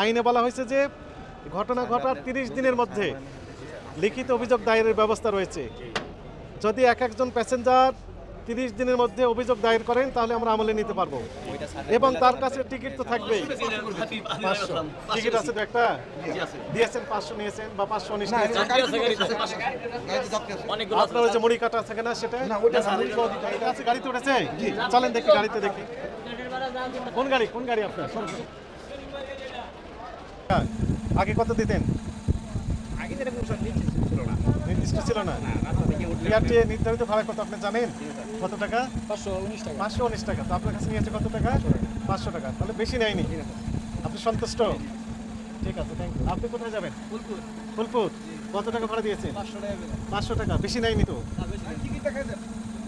আইনে বলা হয়েছে যে ঘটনা ঘটার তিরিশ দিনের মধ্যে লিখিত অভিযোগ দায়েরের ব্যবস্থা রয়েছে। যদি এক একজন প্যাসেঞ্জার তিরিশ দিনের মধ্যে অভিযোগ দায়ের করেন তাহলে আমরা আমলে নিতে পারব। এবং তার কাছে টিকিট তো থাকবেই পাঁচশো টিকিট আছে তো একটা? দিয়েছেন পাঁচশো নিয়েছেন বা পাঁচশো উনিশ আপনার ওই যে মুড়ি কাটা থাকে না সেটা আছে। গাড়িতে উঠেছে? চলেন দেখি গাড়িতে দেখি। কোন গাড়ি কোন গাড়ি আপনার? আগে কত দিতেন? নির্দিষ্ট ছিল না। বিআরটি নির্ধারিত ভাড়া কত আপনি জানেন? কত টাকা? পাঁচশো উনিশ টাকা। তো আপনার কাছে নিয়েছে কত টাকা? পাঁচশো টাকা। তাহলে বেশি নেয়নি। আপনি সন্তুষ্ট? ঠিক আছে থ্যাংক ইউ আপনি কোথায় যাবেন? ফুলপুর। কত টাকা ভাড়া দিয়েছেন? পাঁচশো টাকা। বেশি নেয়নি তো?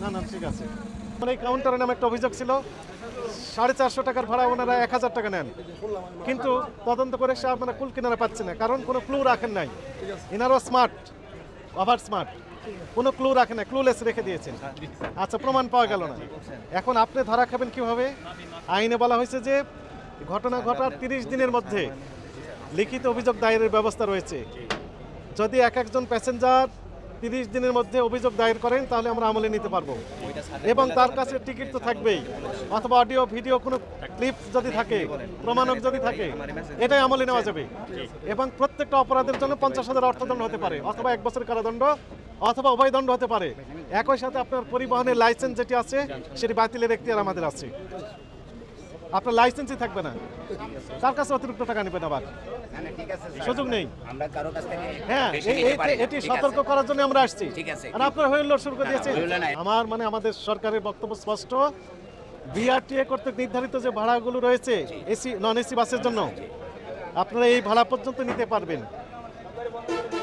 না না ঠিক আছে। মানে এই কাউন্টারে নামে একটা অভিযোগ ছিল। সাড়ে চারশো টাকার ভাড়া ওনারা এক হাজার টাকা নেন। কিন্তু তদন্ত করে সে আপনারা কুল কিনারা পাচ্ছে না। কারণ কোনো ক্লু রাখেন নাই। এনারাও স্মার্ট ওভার স্মার্ট কোনো ক্লু রাখেন না ক্লুলেস রেখে দিয়েছেন। আচ্ছা প্রমাণ পাওয়া গেল না। এখন আপনি ধরা খাবেন কীভাবে? আইনে বলা হয়েছে যে ঘটনা ঘটার তিরিশ দিনের মধ্যে লিখিত অভিযোগ দায়েরের ব্যবস্থা রয়েছে। যদি এক একজন প্যাসেঞ্জার তিরিশ দিনের মধ্যে অভিযোগ দায়ের করেন, তাহলে আমরা আমলে নিতে পারব। এবং তার কাছে টিকিট তো থাকবেই, অথবা অডিও ভিডিও কোনো ক্লিপ যদি থাকে, প্রমাণক যদি থাকে, এটাই আমলে নেওয়া যাবে। এবং প্রত্যেকটা অপরাধের জন্য পঞ্চাশ হাজার অর্থদণ্ড হতে পারে, অথবা এক বছর কারাদণ্ড, অথবা উভয় দণ্ড হতে পারে। একই সাথে আপনার পরিবহনের লাইসেন্স যেটি আছে, সেটি বাতিলের এখতিয়ার আমাদের আছে। আপনার লাইসেন্সই থাকবে না। তার কাছে অতিরিক্ত টাকা নেবেন আবার? সুযোগ নেই। হ্যাঁ। এটি সতর্ক করার জন্য আমরা আসছি। আর আপনারা হয়ে শুরু করে দিয়েছেন। আমার মানে আমাদের সরকারের বক্তব্য স্পষ্ট। বিআরটিএ কর্তৃক নির্ধারিত যে ভাড়াগুলো রয়েছে এসি নন এসি বাসের জন্য আপনারা এই ভাড়া পর্যন্ত নিতে পারবেন।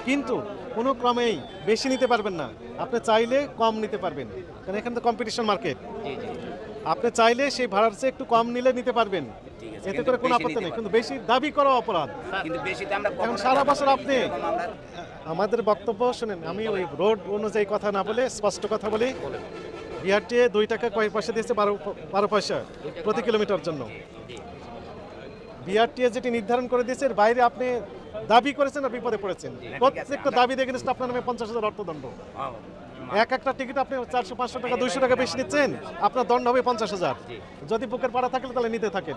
কিন্তু কোনো ক্রমেই বেশি নিতে পারবেন না। আপনি চাইলে কম নিতে পারবেন। কারণ এখানে তো কম্পিটিশন মার্কেট। আপনি চাইলে সেই ভাড়ার চেয়ে একটু কম নিলে নিতে পারবেন। এতে করে কোনো আপত্তি নেই কিন্তু বেশি দাবি করা অপরাধ। এখন সারা বছর আপনি আমাদের বক্তব্য শুনেন আমি ওই রোড অনুযায়ী কথা না বলে স্পষ্ট কথা বলি। বিআরটিএ দুই টাকা কয়েক পয়সা দিয়েছে বারো বারো পয়সা প্রতি কিলোমিটার জন্য। বিআরটিএ যেটি নির্ধারণ করে দিয়েছে এর বাইরে আপনি দাবি করেছেন আর বিপদে পড়েছেন। প্রত্যেকটা দাবি দেখে আপনার নামে পঞ্চাশ হাজার অর্থদণ্ড। হ্যাঁ, এক একটা টিকিট আপনি চারশো পাঁচশো টাকা দুইশো টাকা বেশি নিচ্ছেন আপনার দণ্ড হবে পঞ্চাশ হাজার। যদি বুকের পাড়া থাকলে তাহলে নিতে থাকেন।